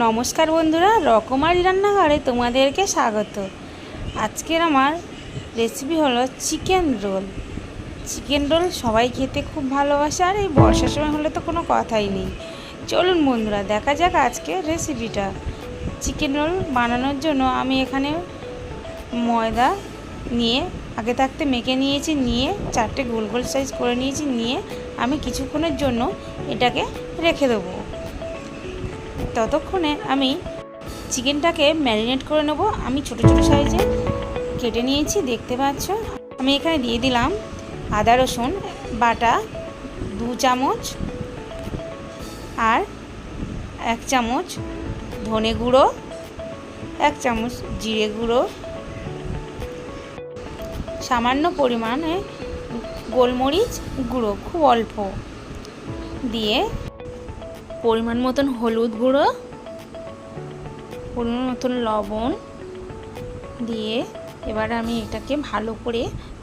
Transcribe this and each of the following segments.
নমস্কার বন্ধুরা, রকমারি রান্নাঘরে তোমাদেরকে স্বাগত। আজকের আমার রেসিপি হলো চিকেন রোল চিকেন রোল সবাই খেতে খুব ভালোবাসে, আর এই বর্ষার সময় হলে তো কোনো কথাই নেই। চলুন বন্ধুরা, দেখা যাক আজকে রেসিপিটা চিকেন রোল বানানোর জন্য আমি এখানে ময়দা নিয়ে, আগে থাকতে মেখে নিয়েছি, নিয়ে চারটে গোল গোল সাইজ করে নিয়েছি, নিয়ে আমি কিছুক্ষণের জন্য এটাকে রেখে দেবো। ততক্ষণে আমি চিকেনটাকে ম্যারিনেট করে নেব। আমি ছোট ছোট সাইজে কেটে নিয়েছি, দেখতে পাচ্ছ? আমি এখানে দিয়ে দিলাম আদা, রসুন, বাটা, দু চামচ আর এক চামচ ধনে গুঁড়ো, এক চামচ জিরে গুঁড়ো। সামান্য পরিমাণে গোলমরিচ গুঁড়ো, খুব অল্প। দিয়ে পরিমাণ মতন হলুদ গুঁড়ো, পরিমাণ মতন লবণ দিয়ে এবার আমি এটাকে ভালো করে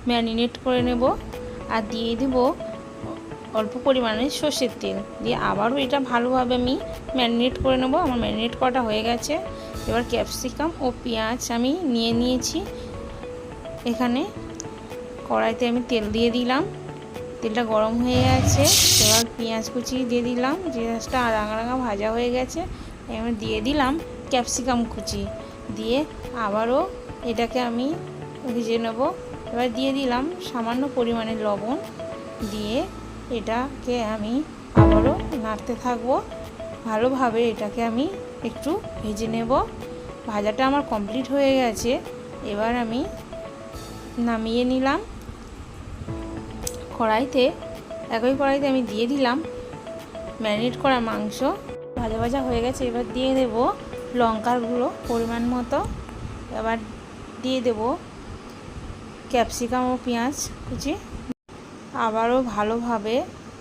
ম্যারিনেট করে নেব আর দিয়ে দেব অল্প পরিমাণে সর্ষের তেল। দিয়ে আবারও এটা ভালোভাবে আমি ম্যারিনেট করে নেব। আমার ম্যারিনেট করাটা হয়ে গেছে। এবার ক্যাপসিকাম ও পেঁয়াজ আমি নিয়ে নিয়েছি। এখানে কড়াইতে আমি তেল দিয়ে দিলাম। তেলটা গরম হয়ে গেছে। এবার পেঁয়াজ কুচি দিয়ে দিলাম। পেঁয়াজটা রাঙা রাঙা ভাজা হয়ে গেছে, এবার দিয়ে দিলাম ক্যাপসিকাম কুচি। দিয়ে আবারও এটাকে আমি ভেজে নেব। এবার দিয়ে দিলাম সামান্য পরিমাণে লবণ। দিয়ে এটাকে আমি আবারও নাড়তে থাকব। ভালোভাবে এটাকে আমি একটু ভেজে নেব। ভাজাটা আমার কমপ্লিট হয়ে গেছে। এবার আমি নামিয়ে নিলাম। কড়াইতে, একই কড়াইতে আমি দিয়ে দিলাম ম্যারিনেট করা মাংস। ভাজা ভাজা হয়ে গেছে, এবার দিয়ে দেব লঙ্কার গুঁড়ো পরিমাণ মতো। এবার দিয়ে দেব ক্যাপসিকাম ও পেঁয়াজ কুচি। আবারও ভালোভাবে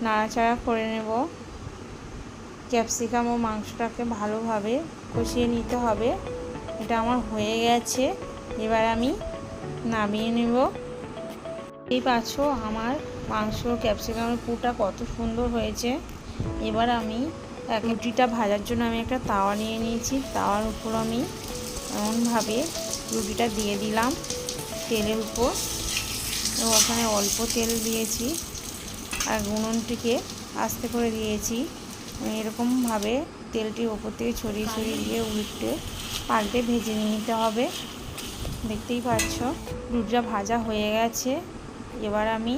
নাড়াচাড়া করে নেব। ক্যাপসিকাম ও মাংসটাকে ভালোভাবে কষিয়ে নিতে হবে। এটা আমার হয়ে গেছে। এবার আমি নামিয়ে নেব। এই পাচ্ছ আমার মাংস ক্যাপসিকামের পুরটা কত সুন্দর হয়েছে। এবার আমি রুটিটা ভাজার জন্য আমি একটা তাওয়া নিয়ে নিয়েছি। তাওয়ার উপর আমি এমনভাবে রুটিটা দিয়ে দিলাম তেলের উপর। ওখানে অল্প তেল দিয়েছি আর উনুনটিকে আস্তে করে দিয়েছি। এরকমভাবে তেলটি ওপর থেকে ছড়িয়ে ছড়িয়ে দিয়ে উল্টে পাল্টে ভেজে নিতে হবে। দেখতেই পাচ্ছ, রুটিটা ভাজা হয়ে গেছে। এবার আমি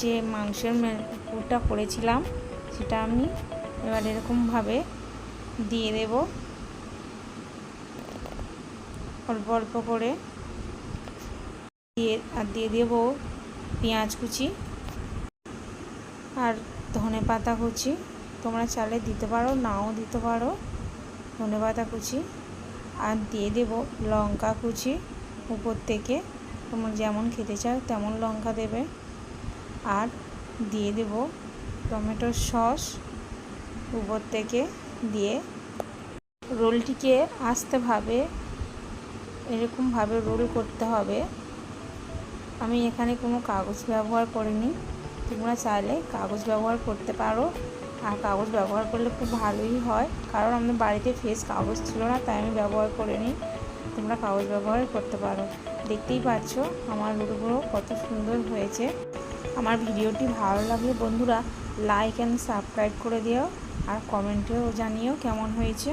যে মাংসের পুরটা করেছিলাম, সেটা আমি এবার এরকমভাবে দিয়ে দেব। অল্প অল্প করে দিয়ে, আর দিয়ে দেব পেঁয়াজ কুচি আর ধনে পাতা কুচি। তোমরা চালে দিতে পারো, নাও দিতে পারো, ধনে পাতা কুচি। আর দিয়ে দেব লঙ্কা কুচি, উপর থেকে তোমরা যেমন খেতে চাও তেমন লঙ্কা দেবে। আর দিয়ে দেব টমেটোর সস উপর থেকে দিয়ে। রোলটিকে আস্তেভাবে, এরকমভাবে রোল করতে হবে। আমি এখানে কোনো কাগজ ব্যবহার করিনি। তোমরা চাইলে কাগজ ব্যবহার করতে পারো। আর কাগজ ব্যবহার করলে খুব ভালোই হয়। কারণ আমাদের বাড়িতে ফ্রেশ কাগজ ছিল না, তাই আমি ব্যবহার করিনি। তোমরা কাগজ ব্যবহার করতে পারো। দেখতেই পাচ্ছ আমার রুলগুলো কত সুন্দর হয়েছে। আমার ভিডিওটি ভালো লাগলে বন্ধুরা লাইক অ্যান্ড সাবস্ক্রাইব করে দিও আর কমেন্টেও জানিও কেমন হয়েছে।